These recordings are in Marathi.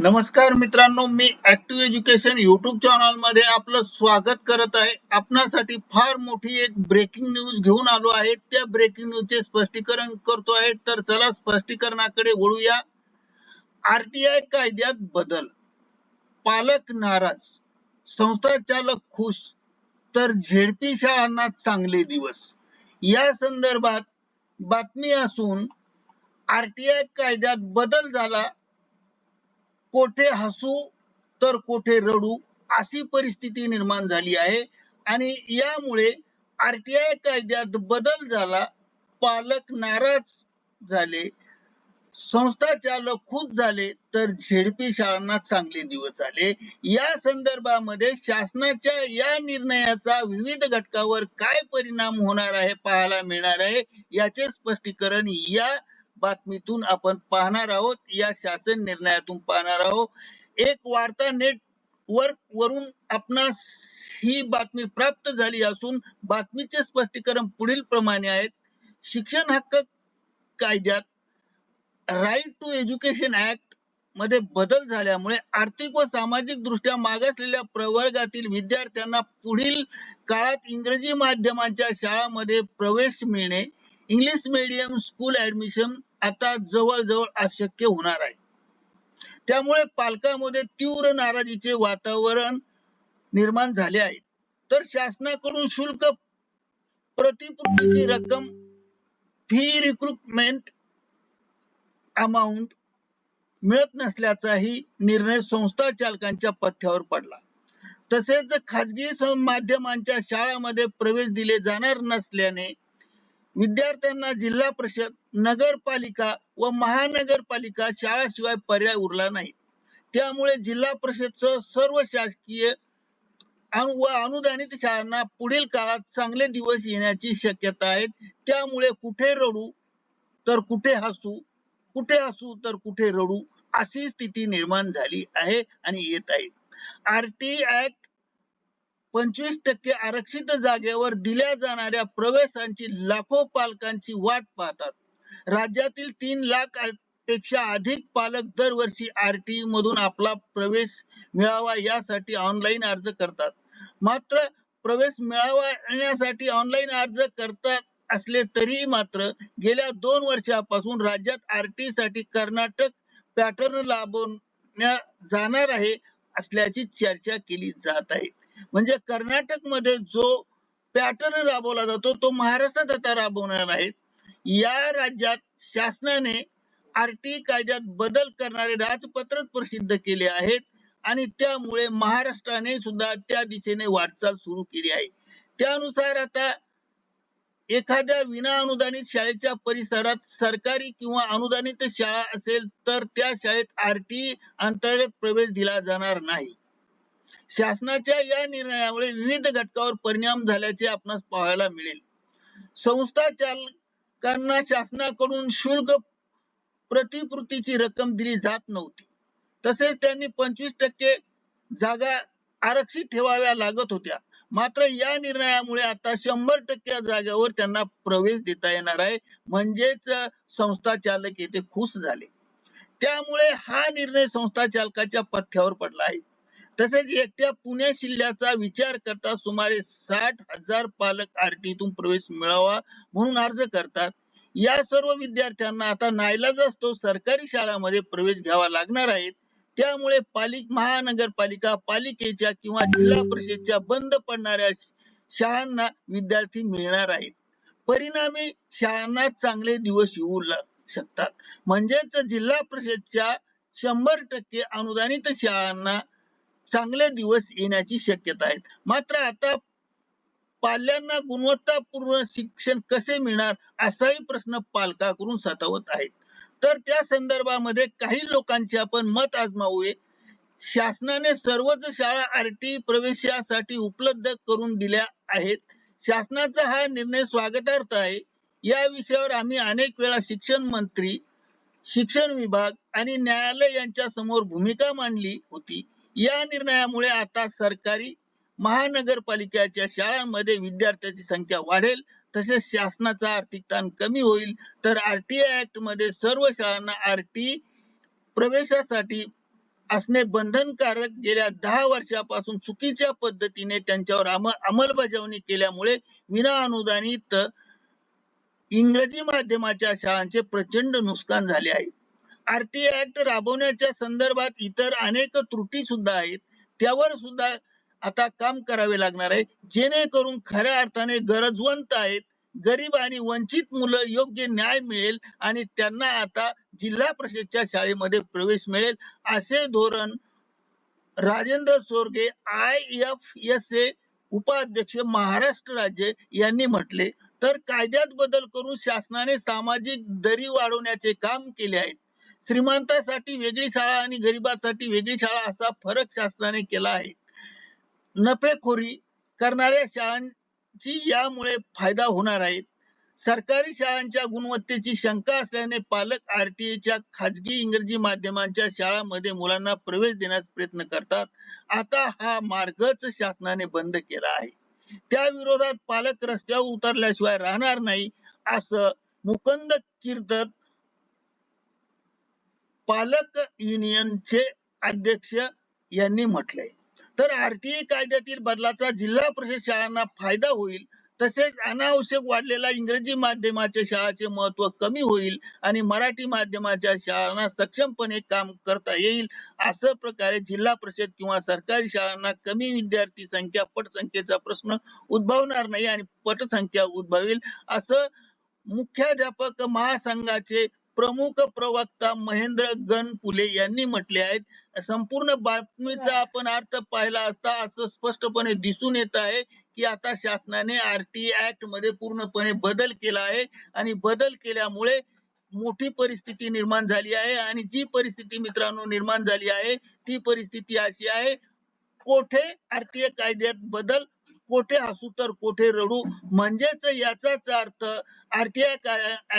नमस्कार मित्रांनो मी ऍक्टिव्ह एज्युकेशन युट्यूब चॅनलमध्ये आपलं स्वागत करत आहे. आपणासाठी फार मोठी एक ब्रेकिंग न्यूज घेऊन आलो आहे. त्या ब्रेकिंग न्यूजचे स्पष्टीकरण करतो आहे. तर चला स्पष्टीकरणाकडे वळूया. आरटीआय कायद्यात बदल. पालक नाराज. संस्था चालक खुश. तर झेडपी शाळांना चांगले दिवस. या संदर्भात बातमी असून आरटीआय कायद्यात बदल झाला. कोठे हसू तर कोठे रडू अशी परिस्थिती निर्माण झाली आहे. आणि यामुळे आरटीआय कायद्यात बदल झाला. पालक नाराज झाले. संस्था चालक खुश झाले. तर झेडपी शाळांना चांगले दिवस आले. या संदर्भामध्ये शासनाच्या या निर्णयाचा विविध घटकावर काय परिणाम होणार आहे पाहायला मिळणार आहे याचे स्पष्टीकरण या बातमीतून आपण पाहणार आहोत. या शासन निर्णयातून पाहणार आहोत. एक वार्ता नेटवर्क वरून आपणास ही बातमी प्राप्त झाली असून बातमीचे स्पष्टीकरण पुढील प्रमाणे आहेत. शिक्षण हक्क कायद्यात राईट टू एज्युकेशन ऍक्टमध्ये बदल झाल्यामुळे आर्थिक व सामाजिक दृष्ट्या मागासलेल्या प्रवर्गातील विद्यार्थ्यांना पुढील काळात इंग्रजी माध्यमांच्या शाळांमध्ये प्रवेश मिळणे इंग्लिश मीडियम स्कूल ऍडमिशन आता जवळजवळ अशक्य होणार आहे. त्यामुळे पालकांमध्ये तीव्र नाराजीचे वातावरण निर्माण झाले आहे. तर शासनाकडून शुल्क प्रतिपूर्तीची रक्कम फी रिक्रुटमेंट अमाऊंट मिळत नसल्याचाही निर्णय संस्था चालकांच्या पथ्यावर पडला. तसेच खाजगी माध्यमांच्या शाळांमध्ये प्रवेश दिले जाणार नसल्याने विद्यार्थ्यांना जिल्हा परिषद नगरपालिका व महानगरपालिका शाळाशिवाय पर्याय उरला नाही. त्यामुळे जिल्हा परिषदचं सर्व शासकीय व अनुदानित शाळांना पुढील काळात चांगले दिवस येण्याची शक्यता आहे. त्यामुळे कुठे रडू तर कुठे हसू कुठे हसू तर कुठे रडू अशी स्थिती निर्माण झाली आहे आणि येत आहे. आर टी ऍक्ट पंचवीस टक्के आरक्षित जागेवर दिल्या जाणाऱ्या प्रवेशांची लाखो पालकांची वाट पाहतात. राज्यातील तीन लाखपेक्षा अधिक पालक दरवर्षी आरटी मधून आपला प्रवेश मिळावा यासाठी ऑनलाईन अर्ज करतात. मात्र प्रवेश मिळवण्यासाठी ऑनलाईन अर्ज करतात असले तरी मात्र गेल्या दोन वर्षापासून राज्यात आरटी साठी कर्नाटक पॅटर्न लाभवण्या जाणार आहे असल्याची चर्चा केली जात आहे. म्हणजे कर्नाटकमध्ये जो पॅटर्न राबवला जातो तो महाराष्ट्रात आता राबवणार आहेत. या राज्यात शासनाने आरटी कायद्यात बदल करणारे राजपत्र प्रसिद्ध केले आहेत आणि त्यामुळे महाराष्ट्राने सुद्धा त्या दिशेने वाटचाल सुरू केली आहे. त्यानुसार आता एखाद्या विना अनुदानित शाळेच्या परिसरात सरकारी किंवा अनुदानित शाळा असेल तर त्या शाळेत आरटी अंतर्गत प्रवेश दिला जाणार नाही. शासनाच्या या निर्णयामुळे विविध घटकावर परिणाम झाल्याचे आपणास पाहायला मिळेल. संस्था चालकांना शासनाकडून शुल्क प्रतिपूर्तीची रक्कम दिली जात नव्हती. तसेच त्यांनी पंचवीस टक्के जागा आरक्षित ठेवाव्या लागत होत्या. मात्र या निर्णयामुळे आता शंभर टक्के जागेवर त्यांना प्रवेश देता येणार आहे. म्हणजेच संस्था चालक येथे खुश झाले. त्यामुळे हा निर्णय संस्था चालकाच्या पथ्यावर पडला आहे. तसेच एकट्या पुणे जिल्ह्याचा विचार करता सुमारे साठ हजार पालक आरटीतून प्रवेश मिळावा म्हणून अर्ज करतात. या सर्व विद्यार्थ्यांना आता नाईलाज असतो सरकारी शाळांमध्ये प्रवेश घ्यावा लागणार आहेत त्यामुळे पालिक महानगरपालिका पालिकेच्या किंवा जिल्हा परिषदच्या बंद पडणाऱ्या शाळांना विद्यार्थी मिळणार आहेत. परिणामी शाळांना चांगले दिवस येऊ शकतात. म्हणजेच जिल्हा परिषदच्या शंभर टक्के अनुदानित शाळांना चांगले दिवस येण्याची शक्यता आहे मात्र आता पाल्यांना गुणवत्तापूर्ण शिक्षण कसे मिळणार असाही प्रश्न पालकाकडून सतावत आहेत. तर त्या संदर्भामध्ये काही लोकांचे आपण मत आजमावूये. शासनाने सर्वच शाळा आरटी प्रवेशासाठी उपलब्ध करून दिल्या आहेत. शासनाचा हा निर्णय स्वागतार्थ आहे. या विषयावर आम्ही अनेक वेळा शिक्षण मंत्री शिक्षण विभाग आणि न्यायालय यांच्या समोर भूमिका मांडली होती. या निर्णयामुळे आता सरकारी महानगरपालिकेच्या शाळांमध्ये विद्यार्थ्यांची संख्या वाढेल तसेच शासनाचा आर्थिक ताण कमी होईल. तर आरटीआय ऍक्टमध्ये सर्व शाळांना आरटी प्रवेशासाठी असणे बंधनकारक. गेल्या दहा वर्षापासून चुकीच्या पद्धतीने त्यांच्यावर अम- अंमलबजावणी केल्यामुळे विना अनुदानित इंग्रजी माध्यमाच्या शाळांचे प्रचंड नुकसान झाले आहे. आरटीए ऍक्ट राबवण्याच्या संदर्भात इतर अनेक त्रुटी सुद्धा आहेत. त्यावर सुद्धा आता काम करावे लागणार आहे. जेणेकरून खऱ्या अर्थाने गरजवंत आहेत गरीब आणि वंचित मुलं योग्य न्याय मिळेल आणि त्यांना आता जिल्हा परिषदच्या शाळेमध्ये प्रवेश मिळेल. असे धोरण Rajendra Chorge I F S A उपाध्यक्ष महाराष्ट्र राज्य यांनी म्हटले. तर कायद्यात बदल करून शासनाने सामाजिक दरी वाढवण्याचे काम केले आहे. श्रीमंतासाठी वेगळी शाळा आणि गरिबासाठी वेगळी शाळा असा फरक शासनाने केला आहे. नफेखोरी करणाऱ्या शाळांची यामुळे फायदा होणार आहे. सरकारी शाळांच्या गुणवत्तेची शंका असल्याने पालक आरटीएच्या खाजगी इंग्रजी माध्यमांच्या शाळांमध्ये मुलांना प्रवेश देण्यास प्रयत्न करतात. आता हा मार्गच शासनाने बंद केला आहे. त्या विरोधात पालक रस्त्यावर उतरल्याशिवाय राहणार नाही असं मुकंद कीर्तन पालक युनियनचे अध्यक्ष यांनी म्हटलंय. तर आरटीई कायद्यातील बदलाचा जिल्हा परिषद शाळांना फायदा होईल तसेच अनावश्यक वाढलेला इंग्रजी माध्यमाच्या शाळाचे महत्त्व कमी होईल आणि मराठी माध्यमाच्या शाळांना सक्षमपणे काम करता येईल असं प्रकारे जिल्हा परिषद किंवा सरकारी शाळांना कमी विद्यार्थी संख्या पटसंख्येचा प्रश्न उद्भवणार नाही आणि पटसंख्या उद्भवेल असं मुख्याध्यापक महासंघाचे प्रमुख प्रवक्ता महेंद्र गण पुले यांनी म्हटले आहेत. संपूर्ण बातमीचा आपण अर्थ पाहिला असता असं स्पष्टपणे दिसून येत आहे की आता शासनाने आरटी ऍक्टमध्ये पूर्णपणे बदल केला आहे आणि बदल केल्यामुळे मोठी परिस्थिती निर्माण झाली आहे आणि जी परिस्थिती मित्रांनो निर्माण झाली आहे ती परिस्थिती अशी आहे कोठे आरटीए कायद्यात बदल कोठे हसू तर कोठे रडू म्हणजेच याचाच अर्थ आरटीआय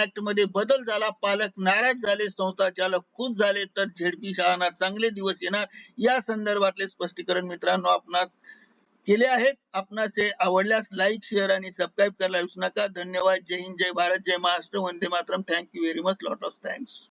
ऍक्टमध्ये बदल झाला पालक नाराज झाले संस्था चालक खुश झाले तर झेडपी शाळांना चांगले दिवस येणार या संदर्भातले स्पष्टीकरण मित्रांनो आपणास केले आहेत. आपणास हे आवडल्यास लाईक शेअर आणि सबस्क्राईब करायला विसरू नका. धन्यवाद. जय हिंद जय भारत जय महाराष्ट्र. वंदे Mataram. Thank you very much lot of thanks